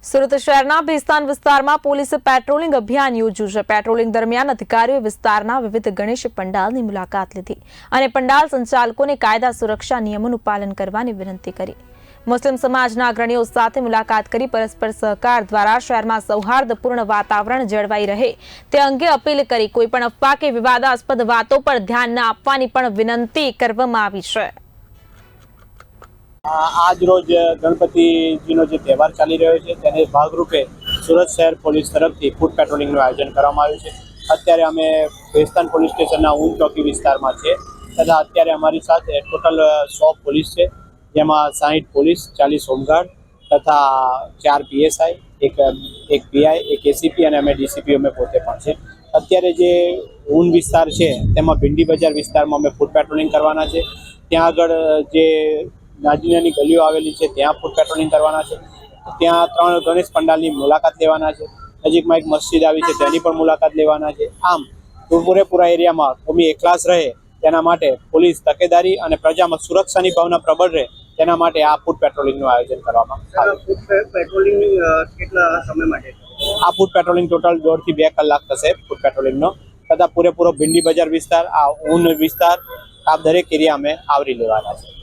સુરત શહેરના ભેસ્તાન વિસ્તારમાં પોલીસે પેટ્રોલિંગ અભિયાન યોજ્યું છે. પેટ્રોલિંગ દરમિયાન અધિકારીઓએ વિસ્તારના વિવિધ ગણેશ પંડાલની મુલાકાત લીધી અને પંડાલ સંચાલકોને કાયદા સુરક્ષા નિયમોનું પાલન કરવાની વિનંતી કરી. મુસ્લિમ સમાજના અગ્રણીઓ સાથે મુલાકાત કરી પરસ્પર સહકાર દ્વારા શહેરમાં સૌહાર્દપૂર્ણ વાતાવરણ જળવાઈ રહે તે અંગે અપીલ કરી. કોઈ પણ અફવા કે વિવાદાસ્પદ વાતો પર ધ્યાન ન આપવાની પણ વિનંતી કરવામાં આવી છે. આજ રોજ ગણપતિજીનો જે તહેવાર ચાલી રહ્યો છે, તેને ભાગરૂપે સુરત શહેર પોલીસ તરફથી ફૂડ પેટ્રોલિંગનું આયોજન કરવામાં આવ્યું છે. અત્યારે અમે ભેસ્તાન પોલીસ સ્ટેશનના ઊંચ ચોકી વિસ્તારમાં છે તથા અત્યારે અમારી સાથે ટોટલ સો પોલીસ છે, જેમાં સાહીઠ પોલીસ, ચાલીસ હોમગાર્ડ તથા ચાર પીએસઆઈ, એક એક પીઆઈ, એક એસીપી અને અમે ડીસીપી અમે પોતે પણ છે. અત્યારે જે ઊન વિસ્તાર છે, તેમાં ભીંડી બજાર વિસ્તારમાં અમે ફૂડ પેટ્રોલિંગ કરવાના છે. ત્યાં આગળ જે નાની નાની ગલીઓ આવેલી છે ત્યાં ફૂડ પેટ્રોલિંગ કરવાના છે. ત્યાં ત્રણ ગણેશ પંડાલની મુલાકાત લેવાના છે. નજીકમાં એક મસ્જિદ આવી છે તેની પણ મુલાકાત લેવાના છે. આમ પૂરેપૂરા એરિયામાં કોમી એકલાસ રહે તેના માટે પોલીસ તકેદારી અને પ્રજામાં સુરક્ષાની ભાવના પ્રબળ રહે તેના માટે આ ફૂડ પેટ્રોલિંગનું આયોજન કરવામાં આવ્યું છે. ફૂડ પેટ્રોલિંગ કેટલા સમય માટે? આ ફૂડ પેટ્રોલિંગ ટોટલ દોઢથી બે કલાક થશે ફૂડ પેટ્રોલિંગનો તથા પૂરેપૂરો ભીંડી બજાર વિસ્તાર આ ઊન વિસ્તાર આ દરેક એરિયા અમે આવરી લેવાના છે.